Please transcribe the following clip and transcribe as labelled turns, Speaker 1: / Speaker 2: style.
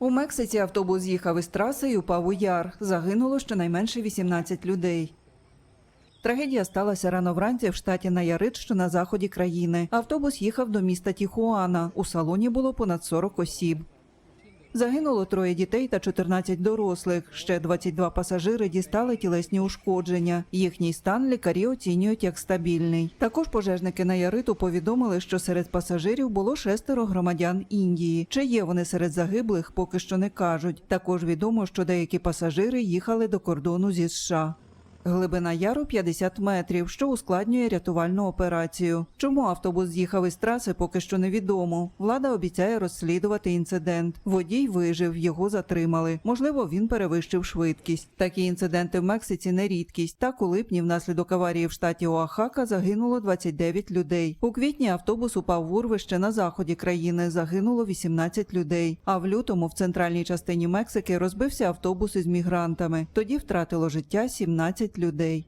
Speaker 1: У Мексиці автобус з'їхав із траси і упав у яр. Загинуло щонайменше 18 людей. Трагедія сталася рано вранці в штаті Наярит, що на заході країни. Автобус їхав до міста Тіхуана. У салоні було понад 40 осіб. Загинуло троє дітей та 14 дорослих. Ще 22 пасажири дістали тілесні ушкодження. Їхній стан лікарі оцінюють як стабільний. Також пожежники Наяриту повідомили, що серед пасажирів було шестеро громадян Індії. Чи є вони серед загиблих, поки що не кажуть. Також відомо, що деякі пасажири їхали до кордону зі США. Глибина яру 50 метрів, що ускладнює рятувальну операцію. Чому автобус з'їхав із траси, поки що невідомо. Влада обіцяє розслідувати інцидент. Водій вижив, його затримали. Можливо, він перевищив швидкість. Такі інциденти в Мексиці не рідкість. Так у липні внаслідок аварії в штаті Оахака загинуло 29 людей. У квітні автобус упав в урвище на заході країни. Загинуло 18 людей. А в лютому в центральній частині Мексики розбився автобус із мігрантами. Тоді втратило життя 17 людей.